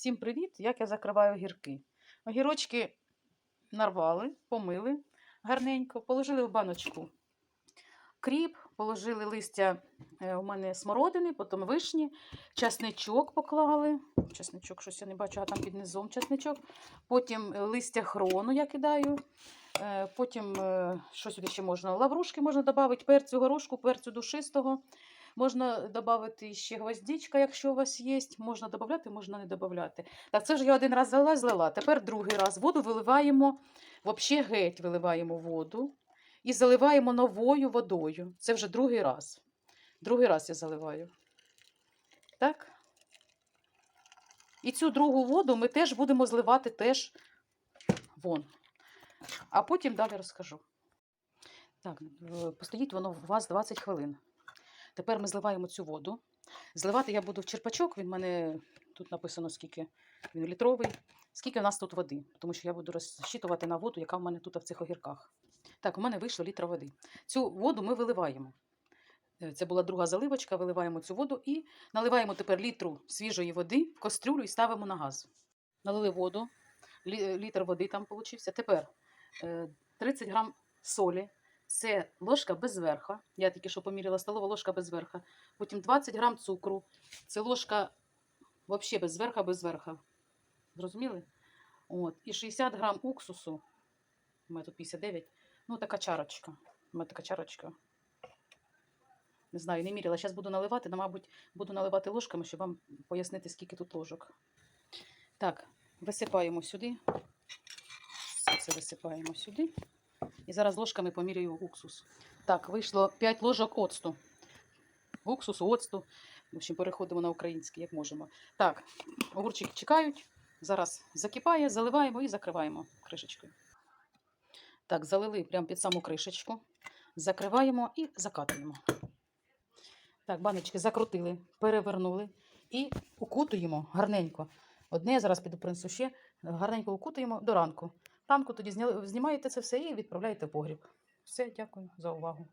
Всім привіт! Як я закриваю огірки. Огірочки нарвали, помили гарненько, положили в баночку кріп, положили листя е, у мене смородини, потім вишні, часничок поклали. Часничок, щось я не бачу, а там під низом часничок. Потім листя хрону я кидаю. Е, Потім, е, що сюди ще можна? Лаврушки можна додати, перцю горошку, перцю душистого. Можна додати ще гвоздичка, якщо у вас є. Можна додати, можна не додати. Так, це ж я один раз залила, злила. Тепер другий раз воду виливаємо, взагалі геть виливаємо воду і заливаємо новою водою. Це вже другий раз. Другий раз я заливаю. Так. І цю другу воду ми теж будемо зливати теж вон. А потім далі розкажу. Так, е, постоїть воно у вас 20 хвилин. Тепер ми зливаємо цю воду. Зливати я буду в черпачок. Він в мене тут написано, скільки він літровий, скільки у нас тут води. Тому що я буду розчитувати на воду, яка в мене тут в цих огірках. Так, у мене вийшло літра води. Цю воду ми виливаємо. Е, Це була друга заливочка, виливаємо цю воду і наливаємо тепер літру свіжої води в кастрюлю і ставимо на газ. Налили воду, літр води там получився. Тепер 30 грам солі. Це ложка без верха. Я тільки що поміряла столова ложка без верха. Потім 20 грам цукру. Це ложка взагалі без верха, без верха. Зрозуміли? От. І 60 грам уксусу. У мене тут 59. Ну, така чарочка. У мене така чарочка. Не знаю, не міряла. Зараз буду наливати, але, мабуть, буду наливати ложками, щоб вам пояснити, скільки тут ложок. Так, висипаємо сюди. Це висипаємо сюди. І зараз ложками поміряю уксус. Так, вийшло 5 ложок оцту. Уксусу, оцту. В общем, переходимо на український, як можемо. Так, огурчики чекають. Зараз закипає, заливаємо і закриваємо кришечкою. Так, залили прямо під саму кришечку. Закриваємо і закатуємо. Так, баночки закрутили, перевернули і укутуємо гарненько. Одне я зараз піду принесу ще. Гарненько укутуємо до ранку. Ранку тоді зняли, знімаєте це все і відправляєте в погріб. Все, дякую за увагу.